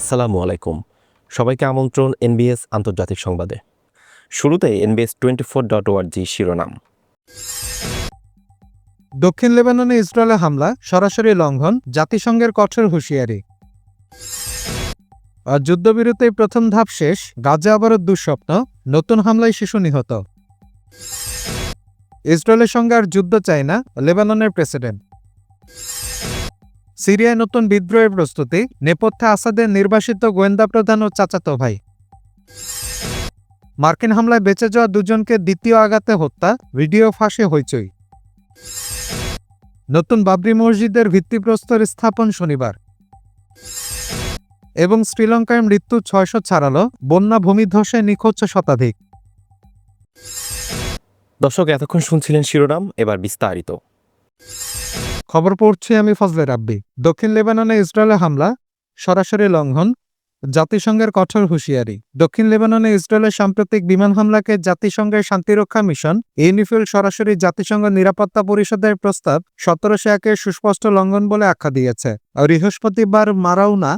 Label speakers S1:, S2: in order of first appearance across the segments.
S1: আসসালামু আলাইকুম। সবাইকে আমন্ত্রণ এনবিএস আন্তর্জাতিক সংবাদে। শুরুতে এনবিএস টোয়েন্টি ফোর ডট ওয়ার্জি শিরোনাম।
S2: দক্ষিণ লেবাননে ইসরায়েলে হামলা, সরাসরি লঙ্ঘন, জাতিসংঘের কঠোর হুঁশিয়ারি। আর যুদ্ধবিরতির প্রথম ধাপ শেষ, গাজা আবারও দুঃস্বপ্ন, নতুন হামলায় শিশু নিহত। ইসরায়েলের সঙ্গে আর যুদ্ধ চায় না লেবাননের প্রেসিডেন্ট। সিরিয়ায় নতুন বিদ্রোহের প্রস্তুতি, নেপথ্যে আসাদের নির্বাসিত গোয়েন্দা প্রধান ও চাচাতো ভাই। মার্কিন হামলায় বেঁচে যাওয়া দুজনকে দ্বিতীয় আঘাতে হত্যা, ভিডিও ফাঁসে হইচই। নতুন বাবরি মসজিদের ভিত্তিপ্রস্তর স্থাপন শনিবার। এবং শ্রীলঙ্কায় মৃত্যু ছয়শো ছাড়ালো, বন্যা ভূমিধ্বসে নিখোঁজ শতাধিক।
S1: দর্শক, এতক্ষণ শুনছিলেন শিরোনাম, এবার বিস্তারিত।
S2: খবর পড়ছি আমি ফজলে রাব্বি। দক্ষিণ লেবাননে ইসরায়েলে হামলা, সরাসরি লঙ্ঘন, জাতিসংঘের কঠোর হুঁশিয়ারি। দক্ষিণ লেবাননে ইসরায়েলের সাম্প্রতিক বিমান হামলাকে জাতিসংঘের শান্তিরক্ষা মিশন, ইউনিফিল সরাসরি জাতিসংঘ নিরাপত্তা পরিষদের প্রস্তাব, সতেরোশো একের সুস্পষ্ট লঙ্ঘন বলে আখ্যা দিয়েছে। বৃহস্পতিবার মারাউনা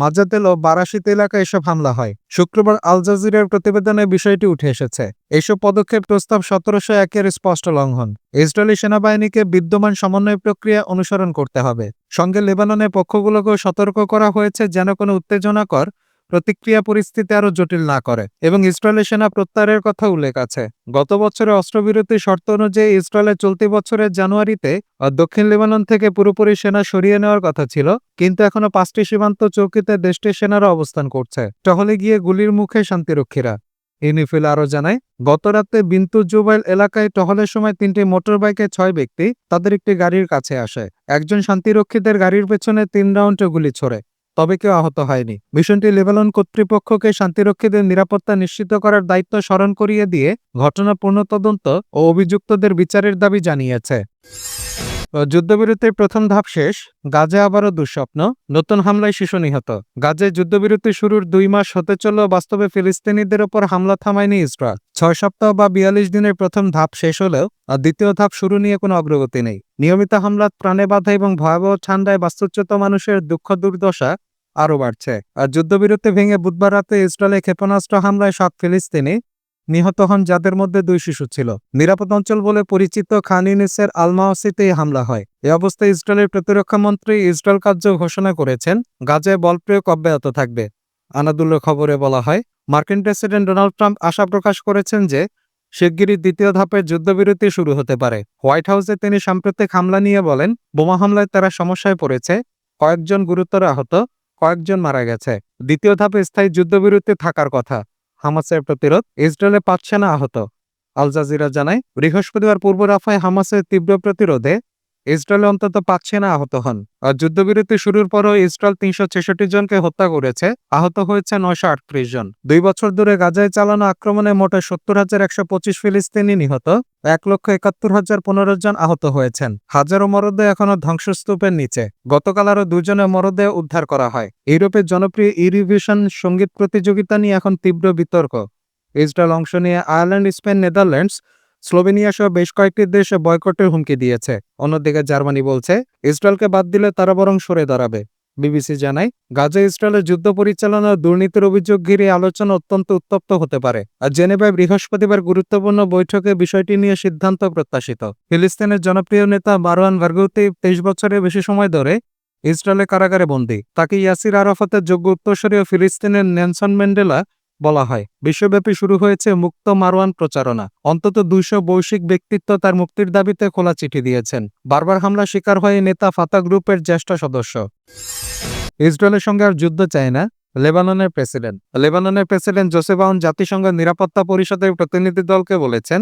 S2: মাজাতেল ও বারাসিত এলাকায় এসব হামলা হয়। শুক্রবার আল জাজিরের প্রতিবেদনে বিষয়টি উঠে এসেছে। এসব পদক্ষেপ প্রস্তাব সতেরোশো একের স্পষ্ট লঙ্ঘন। ইসরায়েলি সেনাবাহিনীকে বিদ্যমান সমন্বয় প্রক্রিয়া অনুসরণ করতে হবে। সঙ্গে লেবাননের পক্ষগুলোকেও সতর্ক করা হয়েছে যেন কোনো উত্তেজনাকর প্রতিক্রিয়া পরিস্থিতি আরও জটিল না করে। এবং ইসরায়েলের সেনা প্রত্যাহারের কথা উল্লেখ আছে। গত বছরে অস্ত্রবিরতি শর্ত অনুযায়ী ইসরায়েলের চলতি বছরের জানুয়ারিতে দক্ষিণ লেবানন থেকে পুরোপুরি সেনা সরিয়ে নেওয়ার কথা ছিল, কিন্তু এখনও পাঁচটি সীমান্ত চৌকিতে দেশটির সেনারা অবস্থান করছে। টহলে গিয়ে গুলির মুখে শান্তিরক্ষীরা। ইউনিফিল আরও জানায়, গত রাতে বিন্তু জুবাইল এলাকায় টহলের সময় তিনটি মোটরবাইকে ছয় ব্যক্তি তাদের একটি গাড়ির কাছে আসে। একজন শান্তিরক্ষীদের গাড়ির পেছনে তিন রাউন্ডে গুলি ছোড়ে। তবে কেউ আহত হয়নি। মিশনটি লেবানন কর্তৃপক্ষকে শান্তিরক্ষীদের নিরাপত্তা নিশ্চিত করার দায়িত্ব স্মরণ করিয়ে দিয়ে ঘটনা পূর্ণ তদন্ত ও অভিযুক্তদের বিচারের দাবি জানিয়েছে। যুদ্ধবিরতির প্রথম ধাপ শেষ, গাজে আবারও দুঃস্বপ্ন, নতুন হামলায় শিশু নিহত। গাজে যুদ্ধবিরতি শুরুর দুই মাস হতে চললেও বাস্তবে ফিলিস্তিনিদের ওপর হামলা থামায়নি ইসরায়েল। ছয় সপ্তাহ বা বিয়াল্লিশ দিনের প্রথম ধাপ শেষ হলেও দ্বিতীয় ধাপ শুরু নিয়ে কোনো অগ্রগতি নেই। নিয়মিত হামলাত প্রাণে বাধা এবং ভয়াবহ ঠান্ডায় বাস্তুচ্যুত মানুষের দুঃখ দুর্দশা আরও বাড়ছে। আর যুদ্ধবিরতি ভেঙে বুধবার রাতে ইসরায়েলে ক্ষেপণাস্ত্র হামলায় সাত ফিলিস্তিনি নিহত হন, যাদের মধ্যে দুই শিশু ছিল। নিরাপদ অঞ্চল বলে পরিচিত খান ইউনিসের আলমাওসিতে হামলা হয়। এ অবস্থায় ইসরায়েলের প্রতিরক্ষা মন্ত্রী ইসরায়েল কার্য ঘোষণা করেছেন, গাজায় বল প্রয়োগ অব্যাহত থাকবে। আনাদুল্লাহ খবরে বলা হয়, মার্কিন প্রেসিডেন্ট ডোনাল্ড ট্রাম্প আশা প্রকাশ করেছেন যে, শিগগিরই দ্বিতীয় ধাপের যুদ্ধবিরতি শুরু হতে পারে। হোয়াইট হাউসে তিনি সাম্প্রতিক হামলা নিয়ে বলেন, বোমা হামলায় তারা সমস্যায় পড়েছে। কয়েকজন গুরুতর আহত কয়েকজন মারা গেছে। দ্বিতীয় ধাপে স্থায়ী যুদ্ধবিরতি থাকার কথা। হামাসের প্রতিরোধ ইসরায়েলে পাঁচ সেনা আহত। আল জাজিরা জানায়, বৃহস্পতিবার পূর্ব রাফায় হামাসের তীব্র প্রতিরোধে ইসরায়েলে অন্তত পাচ্ছে না আহত হন। আর যুদ্ধবিরতি শুরুর পরও ইসরায়েল তিনশো ছেষট্টি জনকে হত্যা করেছে। আহত হয়েছে নয়শো আটত্রিশ জন। দুই বছর ধরে গাজায় চালানো আক্রমণে মোটে সত্তর হাজার একশো পঁচিশ ফিলিস্তিনি নিহত। এক লক্ষ একাত্তর হাজার পনেরো জন আহত হয়েছেন। হাজারো মরদেহ এখনও ধ্বংসস্তূপের নিচে। গতকাল আরও দুজনের মরদেহ উদ্ধার করা হয়। ইউরোপের জনপ্রিয় ইউরিভিশন সংগীত প্রতিযোগিতা নিয়ে এখন তীব্র বিতর্ক। ইসরায়েল অংশ নিয়ে আয়ারল্যান্ড, স্পেন, নেদারল্যান্ডস স্লোভেনিয়া সহ বেশ কয়েকটি দেশে বয়কটের হুমকি দিয়েছে। অন্যদিকে জার্মানি বলছে, ইসরায়েলকে বাদ দিলে তারা বরং সরে দাঁড়াবে। বিবিসি জানায়, গাজা ইসরায়েলের যুদ্ধ পরিচালনার দুর্নীতির অভিযোগ ঘিরে আলোচনা অত্যন্ত উত্তপ্ত হতে পারে। আর জেনেভায় বৃহস্পতিবার গুরুত্বপূর্ণ বৈঠকে বিষয়টি নিয়ে সিদ্ধান্ত প্রত্যাশিত। ফিলিস্তিনের জনপ্রিয় নেতা মারওয়ান ভার্গৌতি তেইশ বছরের বেশি সময় ধরে ইসরায়েলের কারাগারে বন্দী। তাকে ইয়াসির আরাফাতের যোগ্য উত্তরসূরীয় ফিলিস্তিনের নেলসন ম্যান্ডেলা বলা হয়। বিশ্বব্যাপী শুরু হয়েছে মুক্ত মারওয়ান প্রচারণা। অন্তত দুইশো বৈশ্বিক ব্যক্তিত্ব তার মুক্তির দাবিতে খোলা চিঠি দিয়েছেন। বারবার হামলা শিকার হয়ে নেতা ফাতা গ্রুপের জ্যেষ্ঠ সদস্য। ইসরায়েলের সঙ্গে আর যুদ্ধ চায় না লেবাননের প্রেসিডেন্ট। লেবাননের প্রেসিডেন্ট জোসেফ আউন জাতিসংঘ নিরাপত্তা পরিষদের প্রতিনিধি দলকে বলেছেন,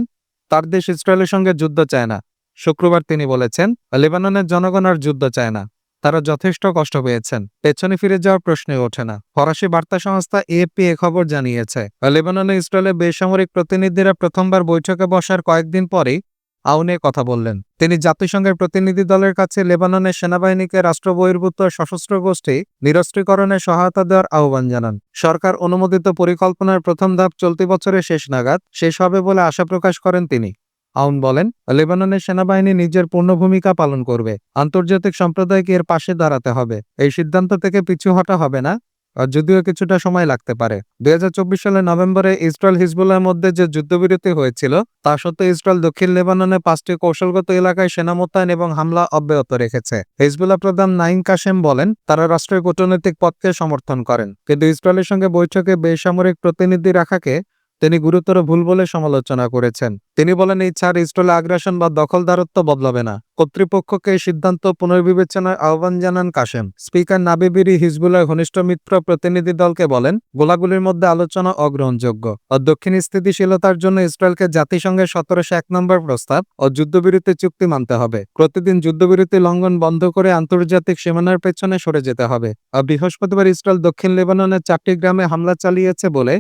S2: তার দেশ ইসরায়েলের সঙ্গে যুদ্ধ চায় না। শুক্রবার তিনি বলেছেন, লেবাননের জনগণ আর যুদ্ধ চায় না। তারা যথেষ্ট কষ্ট পেয়েছেন। পেছনে ফিরে যাওয়ার প্রশ্নই ওঠে না। ফরাসি বার্তা সংস্থা এপি এ খবর জানিয়েছে, লেবাননে ইসরায়েলের বেসামরিক প্রতিনিধিরা প্রথমবার বৈঠকে বসার কয়েকদিন পরেই আউনে কথা বললেন। তিনি জাতিসংঘের প্রতিনিধি দলের কাছে লেবাননের সেনাবাহিনীকে রাষ্ট্র বহির্ভূত সশস্ত্র গোষ্ঠী নিরস্ত্রীকরণে সহায়তা দেওয়ার আহ্বান জানান। সরকার অনুমোদিত পরিকল্পনার প্রথম ধাপ চলতি বছরের শেষ নাগাদ শেষ হবে বলে আশা প্রকাশ করেন তিনি। আউন বলেন, লেবাননের সেনাবাহিনী নিজের পূর্ণ ভূমিকা পালন করবে। আন্তর্জাতিক সম্প্রদায়কে এর পাশে দাঁড়াতে হবে। এই সিদ্ধান্ত থেকে পিছু হটা হবে না যদিও কিছুটা সময় লাগতে পারে। দুই হাজার চব্বিশ সালের নভেম্বরে ইসরায়েল হিজবুল্লার মধ্যে যে যুদ্ধবিরতি হয়েছিল, তা সত্ত্বেও ইসরায়েল দক্ষিণ লেবাননে পাঁচটি কৌশলগত এলাকায় সেনা মোতায়েন এবং হামলা অব্যাহত রেখেছে। হিজবুল্লাহ প্রধান নাইম কাশেম বলেন, তারা রাষ্ট্রের কূটনৈতিক পথকে সমর্থন করেন। কিন্তু ইসরায়েলের সঙ্গে বৈঠকে বেসামরিক প্রতিনিধি রাখাকে তিনি গুরুতর ভুল বলে সমালোচনা করেছেন। তিনি বলেন, এই ছাড় ইসরায়েল আগ্রাসন বা দখলদারত্ব বদলাবে না। কর্তৃপক্ষকে এই সিদ্ধান্ত পুনর্বিবেচনার আহ্বান জানান কাশেম। স্পিকার নাবিবিরি হিজবুলের ঘনিষ্ঠ মিত্র প্রতিনিধি দলকে বলেন, গোলাগুলির মধ্যে আলোচনা অগ্রহণযোগ্য। ও দক্ষিণ স্থিতিশীলতার জন্য ইসরায়েলকে জাতিসংঘের সতেরোশো এক নম্বর প্রস্তাব ও যুদ্ধবিরতি চুক্তি মানতে হবে। প্রতিদিন যুদ্ধবিরতি লঙ্ঘন বন্ধ করে আন্তর্জাতিক সীমানার পেছনে সরে যেতে হবে। আর বৃহস্পতিবার ইসরায়েল দক্ষিণ লেবাননের চারটি গ্রামে হামলা চালিয়েছে বলে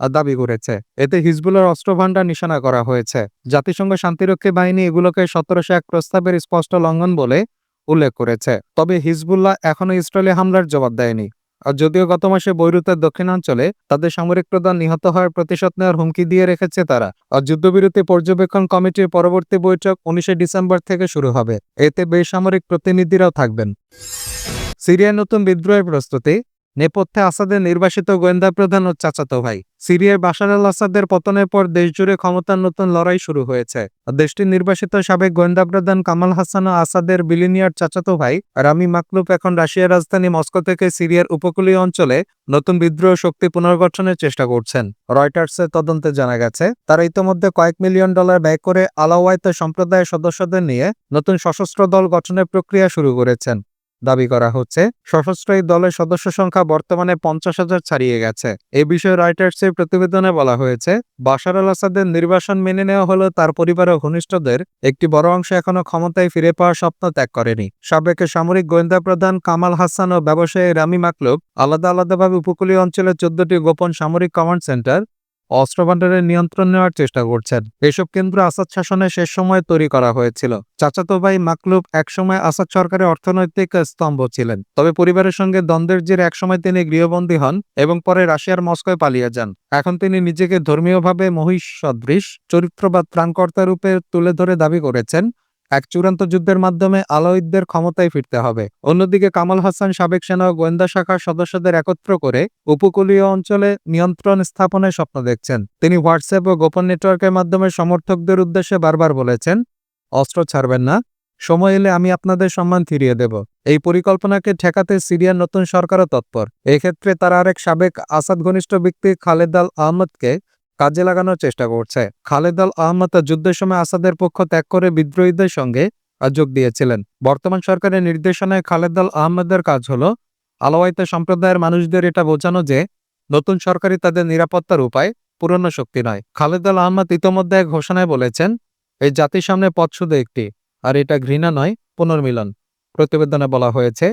S2: দাবি করেছে। এতে হিজবুলের অস্ত্রভান্ডার নিশানা করা হয়েছে। জাতিসংঘ শান্তিরক্ষী বাহিনী এগুলোকে সতেরোশো এক প্রস্তাবের স্পষ্ট লঙ্ঘন বলে উল্লেখ করেছে। তবে হিজবুল্লাহ এখনও ইসরায়েলি হামলার জবাব দেয়নি। আর যদিও গত মাসে বৈরুতের দক্ষিণাঞ্চলে তাদের সামরিক প্রধান নিহত হওয়ার প্রতিশোধ নেওয়ার হুমকি দিয়ে রেখেছে তারা। আর যুদ্ধবিরতি পর্যবেক্ষণ কমিটির পরবর্তী বৈঠক উনিশে ডিসেম্বর থেকে শুরু হবে। এতে বেসামরিক প্রতিনিধিরাও থাকবেন। সিরিয়ার নতুন বিদ্রোহের প্রস্তুতি। নেপথ্যে আসাদের নির্বাসিত গোয়েন্দা প্রধান ও চাচাতো ভাই। সিরিয়ার বাশার আল আসাদের পতনের পর দেশজুড়ে ক্ষমতার নতুন লড়াই শুরু হয়েছে। দেশটির নির্বাসিত সাবেক গোয়েন্দা প্রধান কামাল হাসান ও আসাদের বিলিনিয়ার চাচাতো ভাই রামি মাকলুপ এখন রাশিয়ার রাজধানী মস্কো থেকে সিরিয়ার উপকূলীয় অঞ্চলে নতুন বিদ্রোহ শক্তি পুনর্গঠনের চেষ্টা করছেন। রয়টার্সের তদন্তে জানা গেছে, তারা ইতোমধ্যে কয়েক মিলিয়ন ডলার ব্যয় করে আলাওয়াইত সম্প্রদায়ের সদস্যদের নিয়ে নতুন সশস্ত্র দল গঠনের প্রক্রিয়া শুরু করেছেন। দাবি করা হচ্ছে। সশস্ত্র এই দলের সদস্য সংখ্যা বর্তমানে পঞ্চাশ হাজার ছাড়িয়ে গেছে। এ বিষয়ে রয়টার্সের প্রতিবেদনে বলা হয়েছে, বাশার আল আসাদের নির্বাসন মেনে নেওয়া হলেও তার পরিবার ও ঘনিষ্ঠদের। একটি বড় অংশ এখনও ক্ষমতায় ফিরে পাওয়ার স্বপ্ন ত্যাগ করেনি। সাবেক সামরিক গোয়েন্দা প্রধান কামাল হাসান ও ব্যবসায়ী রামি মাকলুব আলাদা আলাদাভাবে উপকূলীয় অঞ্চলের চোদ্দটি গোপন সামরিক কমান্ড সেন্টার অস্ত্রভাণ্ডারের নিয়ন্ত্রণ নেওয়ার চেষ্টা করছেন। এসব কেন্দ্র আসাদ শাসনের শেষ সময়ে তৈরি করা হয়েছিল। চাচাতো ভাই মাকলুব একসময় আসাদ সরকারের অর্থনৈতিক স্তম্ভ ছিলেন। তবে পরিবারের সঙ্গে দ্বন্দ্বের জেরে একসময় তিনি গৃহবন্দী হন এবং পরে রাশিয়ার মস্কোয় পালিয়ে যান। এখন তিনি নিজেকে ধর্মীয়ভাবে মহিষ সদৃশ চরিত্র বা ত্রাণকর্তা রূপে তুলে ধরে দাবি করেছেন। এক চূড়ান্ত যুদ্ধের মাধ্যমে আলাউদ্দের ক্ষমতায় ফিরতে হবে। অন্যদিকে কামাল হাসান, সাবেক সেনা ও গোয়েন্দা শাখার সদস্যদের একত্র করে উপকূলীয় অঞ্চলে নিয়ন্ত্রণ স্থাপনের স্বপ্ন দেখছেন। তিনি হোয়াটসঅ্যাপ ও গোপন নেটওয়ার্কের মাধ্যমে সমর্থকদের উদ্দেশ্যে বারবার বলেছেন, অস্ত্র ছাড়বেন না। সময় এলে আমি আপনাদের সম্মান ফিরিয়ে দেব। এই পরিকল্পনাকে ঠেকাতে সিরিয়ার নতুন সরকারও তৎপর। এক্ষেত্রে তারা আরেক সাবেক আসাদ ঘনিষ্ঠ ব্যক্তি খালেদ আল আহমদকে কাজে লাগানোর চেষ্টা করছে। খালেদ আল আহমদ যুদ্ধের সময় আসাদের পক্ষ ত্যাগ করে বিদ্রোহীদের সঙ্গে যোগ দিয়েছিলেন। বর্তমান সরকারের নির্দেশনায় খালেদ আল আহমদের কাজ হল আলাওয়াইতে সম্প্রদায়ের মানুষদের এটা বোঝানো যে, নতুন সরকারই তাদের নিরাপত্তার উপায়, পুরনো শক্তি নয়। খালেদ আল আহমদ ইতোমধ্যে এক ঘোষণায় বলেছেন, এই জাতির সামনে পথ শুধু একটি, আর এটা ঘৃণা নয়, পুনর্মিলন। প্রতিবেদনে বলা হয়েছে,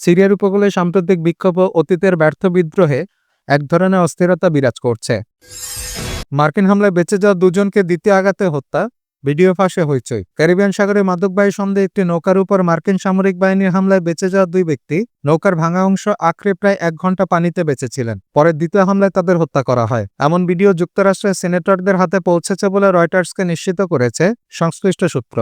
S2: সিরিয়ার উপকূলে সাম্প্রতিক বিক্ষোভ অতীতের ব্যর্থ বিদ্রোহে এক ধরনের অস্থিরতা বিরাজ করছে। মার্কিন হামলায় বেঁচে যাওয়া দুজনকে দ্বিতীয় আঘাতে হত্যা, ভিডিও ফাঁসে হইচই। ক্যারিবিয়ান সাগরে মাদকবাহী সন্দেহে একটি নৌকার উপর মার্কিন সামরিক বাহিনীর হামলায় বেঁচে যাওয়া দুই ব্যক্তি নৌকার ভাঙা অংশ আঁকড়ে প্রায় এক ঘণ্টা পানিতে বেঁচেছিলেন। পরে দ্বিতীয় হামলায় তাদের হত্যা করা হয়। এমন ভিডিও যুক্তরাষ্ট্রের সিনেটরদের হাতে পৌঁছেছে বলে রয়টার্সকে নিশ্চিত করেছে সংশ্লিষ্ট সূত্র।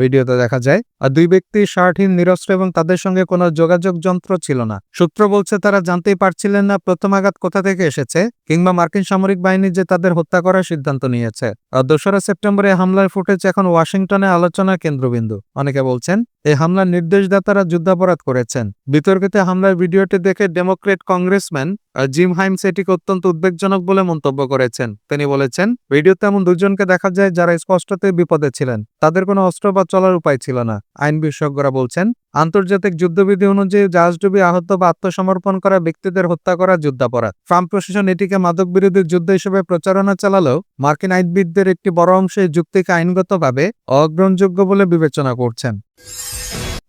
S2: ভিডিওতে দেখা যায়, আর দুই ব্যক্তি শার্টহীন নিরস্ত্র এবং তাদের সঙ্গে কোনো যোগাযোগ যন্ত্র ছিল না। সূত্র বলছে তারা জানতেই পারছিলেন না প্রথম আঘাত কোথা থেকে এসেছে, কিংবা মার্কিন সামরিক বাহিনী যে তাদের হত্যা করার সিদ্ধান্ত নিয়েছে। আর দোসরা সেপ্টেম্বরে হামলার ফুটেজ এখন ওয়াশিংটনে আলোচনার কেন্দ্রবিন্দু। অনেকে বলছেন এই হামলার নির্দেশদাতারা যুদ্ধাপরাধ করেছেন। বিতর্কিত হামলার ভিডিওটি দেখে ডেমোক্রেট কংগ্রেসম্যান জিম হাইমস এটিকে অত্যন্ত উদ্বেগজনক বলে মন্তব্য করেছেন। তিনি বলেছেন, ভিডিওতে এমন দুজনকে দেখা যায় যারা স্পষ্টতই বিপদে ছিলেন। তাদের কোনো অস্ত্র বা চলার উপায় ছিল না। আইন বিশেষজ্ঞরা বলছেন আন্তর্জাতিক যুদ্ধবিধি অনুযায়ী জাহাজডুবি আহত বা আত্মসমর্পণ করা ব্যক্তিদের হত্যা করা যুদ্ধাপরাধ। ট্রাম্প প্রশাসন এটিকে মাদক বিরোধী যুদ্ধ হিসেবে প্রচারণা চালালেও মার্কিন আইনবিদদের একটি বড় অংশ এই যুক্তিকে আইনগতভাবে অগ্রহণযোগ্য বলে বিবেচনা করছেন।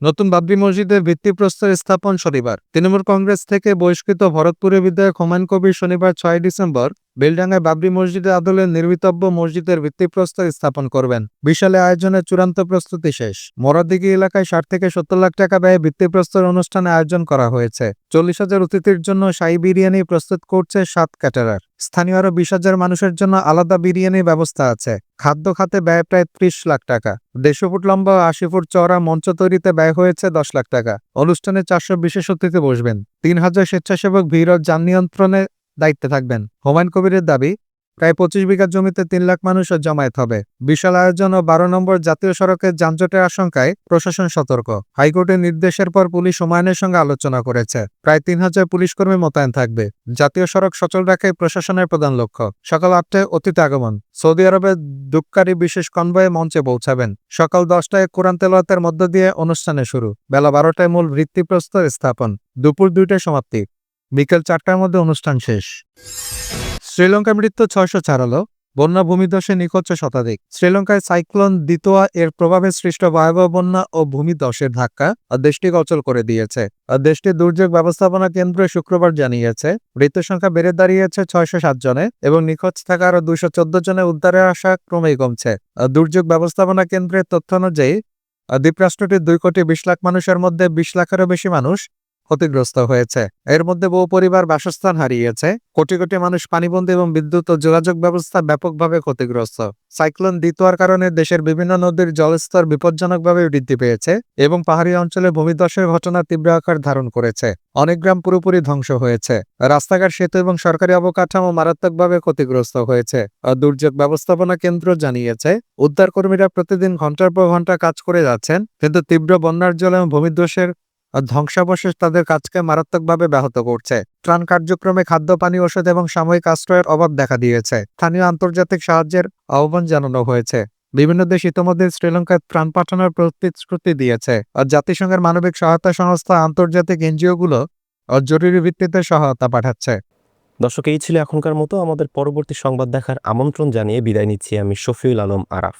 S2: নতুন বাবরি মসজিদের ভিত্তিপ্রস্তর স্থাপন শনিবার। তৃণমূল কংগ্রেস থেকে বহিষ্কৃত ভরতপুরের বিধায়ক হুমায়ুন কবির শনিবার ছয় ডিসেম্বর বেলডাঙ্গায় বাবরি মসজিদের আদলে নির্মিতব্য মসজিদের ভিত্তিপ্রস্তর স্থাপন করবেন। বিশালে আয়োজনের চূড়ান্ত প্রস্তুতি শেষ। মরাদিঘি এলাকায় ষাট থেকে সত্তর লাখ টাকা ব্যয়ে ভিত্তিপ্রস্তর অনুষ্ঠানে আয়োজন করা হয়েছে। চল্লিশ হাজার অতিথির জন্য শাহী বিরিয়ানি প্রস্তুত করছে সাত ক্যাটারার। স্থানীয় আরও বিশ হাজার মানুষের জন্য আলাদা বিরিয়ানির ব্যবস্থা আছে। খাদ্য খাতে ব্যয় প্রায় ত্রিশ লাখ টাকা। দেড়শো ফুট লম্বা আশি ফুট চওড়া মঞ্চ তৈরিতে ব্যয় হয়েছে দশ লাখ টাকা। অনুষ্ঠানে চারশো বিশেষ অতিথি বসবেন। তিন হাজার স্বেচ্ছাসেবক ভিড় যান নিয়ন্ত্রণে দায়িত্বে থাকবেন। হুমায়ুন কবিরের দাবি প্রায় পঁচিশ বিঘা জমিতে তিন লাখ মানুষের জমায়েত হবে। বিশাল আয়োজন ও বারো নম্বর জাতীয় সড়কের যানজটের আশঙ্কায় প্রশাসন সতর্ক। হাইকোর্টের নির্দেশের পর পুলিশ হুমায়ুনের সঙ্গে আলোচনা করেছে। প্রায় তিন হাজার পুলিশ কর্মী মোতায়েন থাকবে। জাতীয় সড়ক সচল রাখাই প্রশাসনের প্রধান লক্ষ্য। সকাল আটটায় অতীত আগমন। সৌদি আরবের দুঃখকারী বিশেষ কনভয়ে মঞ্চে পৌঁছাবেন। সকাল দশটায় কোরআন তেলাওয়াতের মধ্য দিয়ে অনুষ্ঠানে শুরু। বেলা বারোটায় মূল ভিত্তিপ্রস্তর স্থাপন। দুপুর দুইটায় সমাপ্তি। বিকেল চারটার মধ্যে অনুষ্ঠান শেষ। শ্রীলঙ্কায় মৃত্যু ছয়শো ছাড়ালো বন্যা ভূমিধসে নিখোঁজ শতাধিক। শ্রীলঙ্কায় সাইক্লোন দিতোয়া এর প্রভাবে সৃষ্ট ভয়াবহ বন্যা ও ভূমিধসের ধাক্কা দেশটিকে অচল করে দিয়েছে। দেশটির দুর্যোগ ব্যবস্থাপনা কেন্দ্র শুক্রবার জানিয়েছে, মৃত্যুর সংখ্যা বেড়ে দাঁড়িয়েছে ছয়শো সাত জনে এবং নিখোঁজ থাকা আরও দুইশো চোদ্দ জনে উদ্ধারের আশা ক্রমেই কমছে। দুর্যোগ ব্যবস্থাপনা কেন্দ্রের তথ্য অনুযায়ী দ্বীপরাষ্ট্রটির দুই কোটি বিশ লাখ মানুষের মধ্যে বিশ লাখেরও বেশি মানুষ ক্ষতিগ্রস্ত হয়েছে। এর মধ্যে বহু পরিবার বাসস্থান হারিয়েছে। কোটি কোটি মানুষ পানিবন্দী এবং বিদ্যুৎ ও যোগাযোগ ব্যবস্থা ব্যাপকভাবে ক্ষতিগ্রস্ত। সাইক্লোন দ্বিতীয়ার কারণে দেশের বিভিন্ন নদীর জলস্তর বিপজ্জনকভাবে বৃদ্ধি পেয়েছে এবং পাহাড়ি অঞ্চলে ভূমিধসের ঘটনা তীব্র আকার ধারণ করেছে। অনেক গ্রাম পুরোপুরি ধ্বংস হয়েছে। রাস্তাঘাট, সেতু এবং সরকারি অবকাঠামো মারাত্মকভাবে ক্ষতিগ্রস্ত হয়েছে দুর্যোগ ব্যবস্থাপনা কেন্দ্র জানিয়েছে। উদ্ধার কর্মীরা প্রতিদিন ঘণ্টার পর ঘণ্টা কাজ করে যাচ্ছেন, কিন্তু তীব্র বন্যার জল এবং ভূমিধসের আর ধ্বংসাবশেষ তাদের কাজকে মারাত্মকভাবে ব্যাহত করছে। ত্রাণ কার্যক্রমে খাদ্য, পানি ওষুধ এবং সাময়িক আশ্রয়ের অভাব দেখা দিয়েছে। স্থানীয় আন্তর্জাতিক সাহায্যের আহ্বান জানানো হয়েছে। বিভিন্ন দেশ ইতিমধ্যে শ্রীলঙ্কায় ত্রাণ পাঠানোর প্রতিশ্রুতি দিয়েছে। আর জাতিসংঘের মানবিক সহায়তা সংস্থা আন্তর্জাতিক এনজিওগুলো জরুরি ভিত্তিতে সহায়তা পাঠাচ্ছে।
S1: দর্শক, এই ছিল এখনকার মতো। আমাদের পরবর্তী সংবাদ দেখার আমন্ত্রণ জানিয়ে বিদায় নিচ্ছি আমি শফিউল আলম আরাফ।